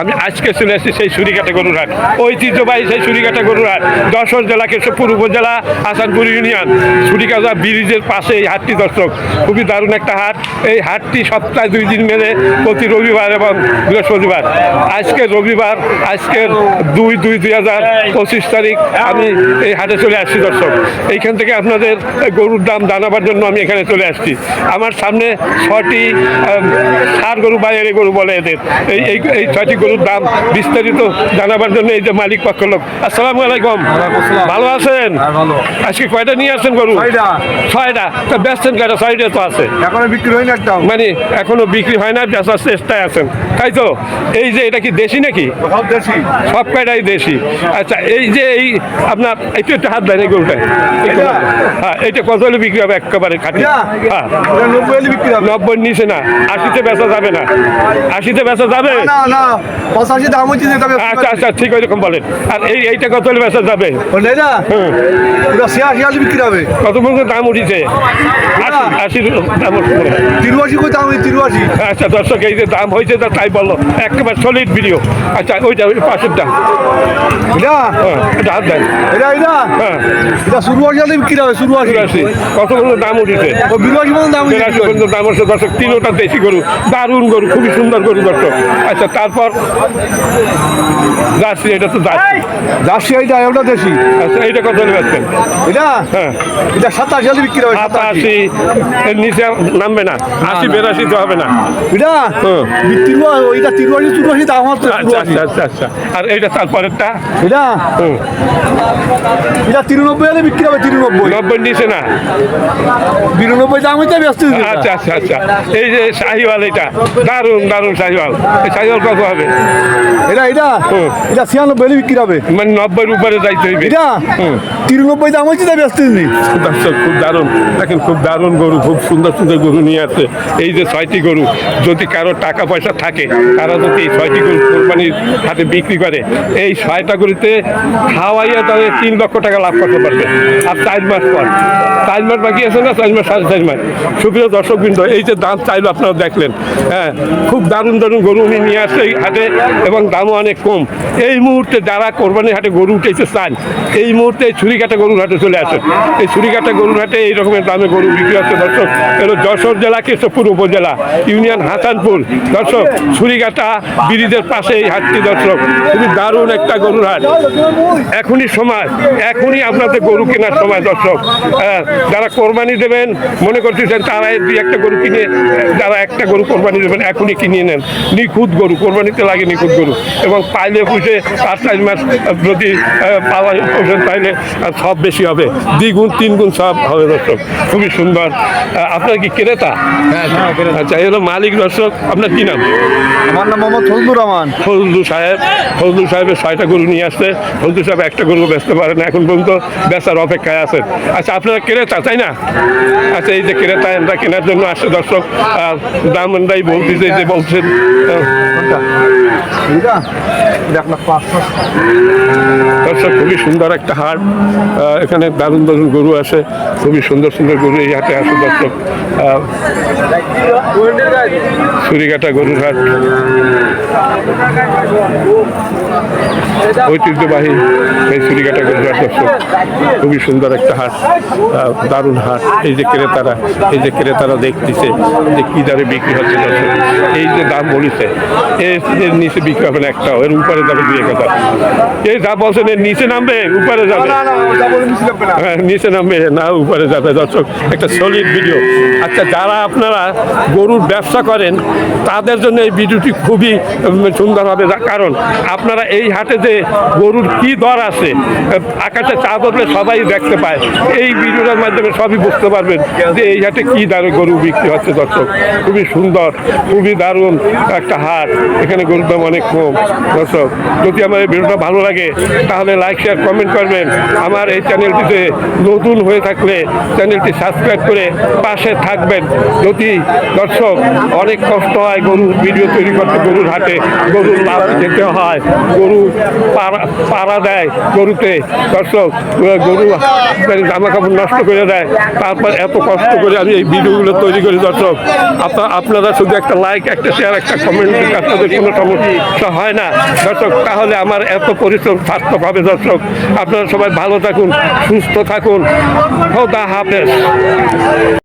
আমি আজকে চলে এসেছি সেই সুরিকাটা গরুর হাট। ঐতিহ্যবাহী সেই সুরিকাটা গরুর হাট। যশোর জেলা, কেশবপুর উপজেলা, আসানপুর ইউনিয়ন। সুরিকাজা ব্রিজের পাশে এই হাটটি, দর্শক। খুবই দারুণ একটা হাট। এই হাটটি সপ্তাহে দুই দিন মেলে প্রতি রবিবার এবং বৃহস্পতিবার। আজকে রবিবার, আজকের দুই দুই দুই হাজার পঁচিশ তারিখ আমি এই হাটে চলে আসছি, দর্শক। এইখান থেকে আপনাদের গরুর দাম জানাবার জন্য আমি এখানে চলে আসছি। আমার সামনে ছটি ষাঁড় গরু বাইরে গরু বলে এদের। এই এই ছয়টি গরুর দাম বিস্তারিত জানাবার জন্য এই যে মালিক পক্ষ লোক। আসসালামু আলাইকুম। ভালো আছেন? হ্যাঁ, আজকে কয়টা নিয়ে আসছেন গরু? ছয়টা। তো বেচছেন কয়টা ছয়টা তো আছে। এখনও বিক্রি হয়নি একটাও মানে এখনও বিক্রি হয় না বেচার চেষ্টায় আছেন। তাই তো? এই যে এটা কি দেশি নাকি? সব দেশি। সব কয়টাই দেশি? আচ্ছা এই যে এই আপনার একটু একটু হাত দেয় এই গরুটায়। হ্যাঁ এইটা কত হলে বিক্রি হবে একেবারে খাটি? হ্যাঁ। নব্বই হলে বিক্রি হবে। নব্বই নিচে না আশিতে বেচা যাবে না। আশিতে বেচা যাবে? না না। পঁচাশি দাম হচ্ছে যে তবে আচ্ছা আচ্ছা ঠিক ওইরকম বলেন। আর এই এইটা কত হলে বেচা যাবে? বললে না? হুম। ছিয়াশি বিক্রি হবে। কত পর্যন্ত দাম উঠেছে? আশি দাম উঠছে। তিরুয়াশি কই দাম তিরুয়াশি আচ্ছা দর্শক এই যে দাম হয়েছে তা তাই বলল। একেবারে সলিড ভিডিও আচ্ছা ওইটা ওই পাশের দাম এটা হ্যাঁ এটা হাত দেন। এটা এটা? হ্যাঁ। এটা শুরুয়াশি হলে বিক্রি হবে শুরুয়াশি বিরাশি কত পর্যন্ত দাম উঠেছে? বিরাশি পর্যন্ত দাম পর্যন্ত দাম হচ্ছে দর্শক তিনোটা দেশি গরু দারুণ গরু খুবই সুন্দর গরু দর্শক। আচ্ছা তারপর জার্সি এটা তো জার্সি। জার্সি এইটা ওটা দেশি। আচ্ছা এইটা কত হলে এটা? হ্যাঁ। এটা সাতাশি হলে বিক্রি হবে সাতাশি। এর নিচে নামবে না। আশি বেরাশি তো হবে না। এটা? ওইটা তিরুয়াশি চুরাশি দাম হচ্ছে আচ্ছা আচ্ছা আচ্ছা আচ্ছা। আর এইটা তারপরেরটা? এটা? হুম। এটা তিরানব্বই হলে বিক্রি হবে তিরানব্বই। নব্বই নিচে না? বিরানব্বই দাম হইতে ব্যস্ত আচ্ছা আচ্ছা আচ্ছা। এই যে শাহিওয়াল এটা দারুণ দারুণ শাহিওয়াল। এই শাহিওয়াল কত হবে? এটা এটা। এটা ছিয়ানব্বই হলে বিক্রি হবে। মানে নব্বইয়ের উপরে যাইতে হইবে। এটা? তিরানব্বই দাম হচ্ছে তাই ব্যস্ত দর্শক খুব দারুণ। দেখেন খুব দারুণ গরু খুব সুন্দর সুন্দর গরু নিয়ে আসছে। এই যে ছয়টি গরু যদি কারও টাকা পয়সা থাকে তারা যদি এই ছয়টি গরু কোরবানির হাতে বিক্রি করে এই ছয়টা গরুতে খাওয়াইয়া তাদের তিন লক্ষ টাকা লাভ করতে পারবে। আর চার মাস পর। চার মাস বাকি আছে না? চার মাস সাড়ে চার মাস। সুপ্রিয় দর্শক বৃন্দ এই যে দাম চাইলো আপনারা দেখলেন। হ্যাঁ খুব দারুণ দারুণ গরু উনি নিয়ে আসছে এই হাটে এবং দামও অনেক কম। এই মুহূর্তে যারা কোরবানির হাটে গরু উঠেছে চান এই মুহূর্তে এই ছুরিকাটা গরুর হাটে চলে আসেন। এই ছুরিকাটা গরুর হাটে এই রকমের দামে গরু বিক্রি হচ্ছে। দর্শক এলো যশোর জেলা কেশবপুর উপজেলা ইউনিয়ন হাসানপুর। দর্শক ছুরিকাটা ব্রিজের পাশে এই হাটটি দর্শক। খুবই দারুণ একটা গরুর হাট। এখনই সময় এখনই আপনাদের গরু কেনার সময় দর্শক। হ্যাঁ, যারা কোরবানি দেবেন মনে করতেছেন তারা দুই একটা গরু কিনে যারা একটা গরু কোরবানি দেবেন এখনই কিনিয়ে নেন। নিখুঁত গরু কোরবানিতে লাগে নিখুঁত গরু। এবং পাইলে পুষে পাঁচ চার মাস যদি পাওয়া তাইলে আর সব বেশি হবে। দ্বিগুণ তিন গুণ সব হবে দর্শক। খুবই সুন্দর। আপনার কি ক্রেতা? আচ্ছা এই হলো মালিক দর্শক। আপনার কি নাম? আমার নাম মোহাম্মদ ফজলুর রহমান। ফজলু সাহেব। ফজলু সাহেবের ছয়টা গরু নিয়ে আসছে। ফজলু সাহেব একটা গরু বেচতে পারেন না এখন পর্যন্ত। বেচার অপেক্ষায় আছেন আচ্ছা আপনারা ক্রেতা তাই না? আচ্ছা এই যে ক্রেতা আমরা কেনার জন্য আসছে দর্শক। আর দাম আমরাই বলতেছে যে বলছেন এটা এটা এক লাখ পাঁচশো দর্শক খুবই সুন্দর একটা হাট। এখানে দারুণ দারুণ গরু আছে, খুবই সুন্দর সুন্দর গরু এই হাটে আসে দর্শক। ছুরিকাটা গরুর হাট। ঐতিহ্যবাহী এই ছুরিকাটা গরুর হাট দর্শক, খুবই সুন্দর একটা হাট দারুণ হাট। এই যে ক্রেতারা, এই যে ক্রেতারা দেখতেছে যে কি দারে বিক্রি হচ্ছে দর্শক, এই যে দাম বলেছে, এর নিচে বিক্রি হবে না একটাও, এর উপরে যাবে দুই হাজার। এই যা বলছেন এর নিচে নামবে উপরে যাবে। হ্যাঁ, নিচে নামবে না উপরে যাবে দর্শক একটা সলিড ভিডিও আচ্ছা যারা আপনারা গরুর ব্যবসা করেন তাদের জন্য এই ভিডিওটি খুবই সুন্দর হবে কারণ আপনারা এই হাটে যে গরুর কি দর আছে আকাশে চা বদলে সবাই দেখতে পায়। এই ভিডিওটার মাধ্যমে সবই বুঝতে পারবেন যে এই হাটে কি দারে গরু বিক্রি হচ্ছে দর্শক। খুবই সুন্দর খুবই দারুণ একটা হাট। এখানে গরুর দাম অনেক কম দর্শক। যদি আমার এই ভিডিওটা ভালো লাগে তাহলে লাইক শেয়ার কমেন্ট করবেন। আমার এই চ্যানেলটিতে নতুন হয়ে থাকলে চ্যানেলটি সাবস্ক্রাইব করে পাশে থাকবেন। যদি দর্শক অনেক কষ্ট হয় গরুর ভিডিও তৈরি করতে, গরুর হাটে গরুর লাভ যেতে হয়, গরু পাড়া পাড়া দেয় গরুতে, দর্শক গরু জামা কাপড় নষ্ট করে দেয়, তারপর এত কষ্ট করে আমি এই ভিডিওগুলো তৈরি করি, দর্শক। আপনার আপনারা শুধু একটা লাইক একটা শেয়ার একটা কমেন্ট আপনাদের কোনো সমস্যা হয় না। দর্শক, তাহলে আমার এত পরিশ্রম সার্থক হবে দর্শক আপনারা সবাই ভালো থাকুন সুস্থ থাকুন। হাফেজ।